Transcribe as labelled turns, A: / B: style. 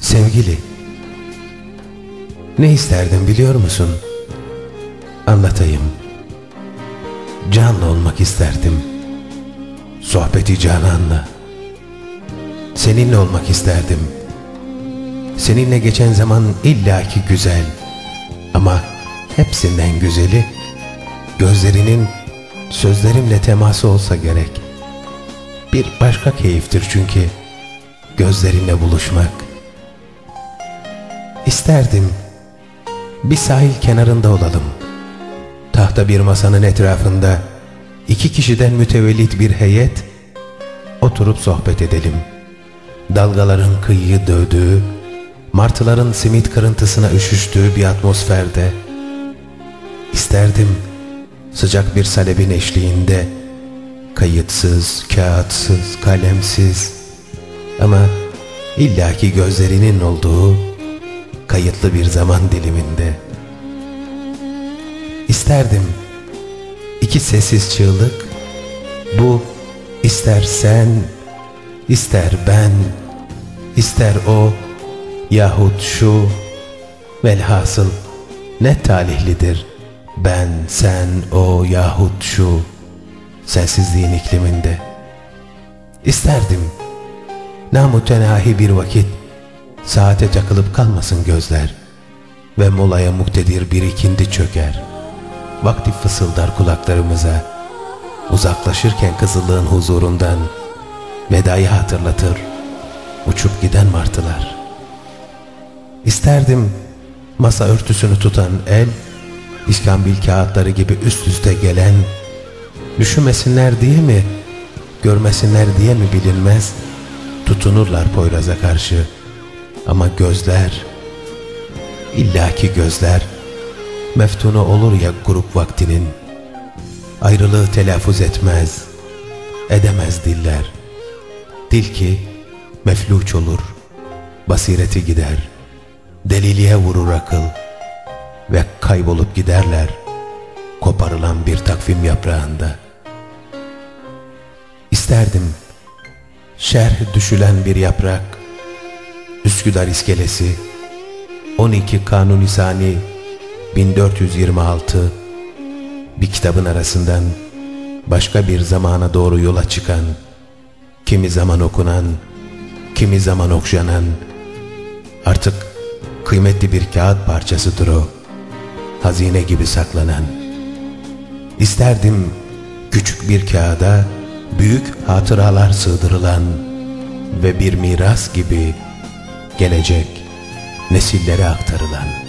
A: sevgili. Ne isterdim biliyor musun? Anlatayım. Canlı olmak isterdim. Sohbeti cananla. Seninle olmak isterdim. Seninle geçen zaman illaki güzel. Ama hepsinden güzeli gözlerinin sözlerimle teması olsa gerek. Bir başka keyiftir çünkü gözlerinle buluşmak. İsterdim bir sahil kenarında olalım. Tahta bir masanın etrafında iki kişiden mütevellit bir heyet oturup sohbet edelim. Dalgaların kıyıyı dövdüğü, martıların simit kırıntısına üşüştüğü bir atmosferde isterdim sıcak bir salebin eşliğinde kayıtsız, kağıtsız, kalemsiz ama illaki gözlerinin olduğu kayıtlı bir zaman diliminde. İsterdim iki sessiz çığlık, bu ister sen, ister ben, ister o yahut şu, velhasıl ne talihlidir ben, sen, o yahut şu sensizliğin ikliminde. İsterdim namütenahi bir vakit saate takılıp kalmasın gözler ve molaya muktedir bir ikindi çöker. Vakti fısıldar kulaklarımıza, uzaklaşırken kızıllığın huzurundan vedayı hatırlatır, uçup giden martılar. İsterdim masa örtüsünü tutan el, iskambil kağıtları gibi üst üste gelen, düşünmesinler diye mi, görmesinler diye mi bilinmez, tutunurlar Poyraz'a karşı. Ama gözler, illaki gözler, meftunu olur ya grup vaktinin. Ayrılığı telaffuz etmez, edemez diller. Dil ki mefluç olur, basireti gider, deliliğe vurur akıl ve kaybolup giderler koparılan bir takvim yaprağında. İsterdim şerh düşülen bir yaprak, Üsküdar iskelesi, 12 Kanuni Sani 1426 bir kitabın arasından başka bir zamana doğru yola çıkan, kimi zaman okunan, kimi zaman okşanan, artık kıymetli bir kağıt parçasıdır o, hazine gibi saklanan. İsterdim küçük bir kağıda büyük hatıralar sığdırılan ve bir miras gibi gelecek nesillere aktarılan.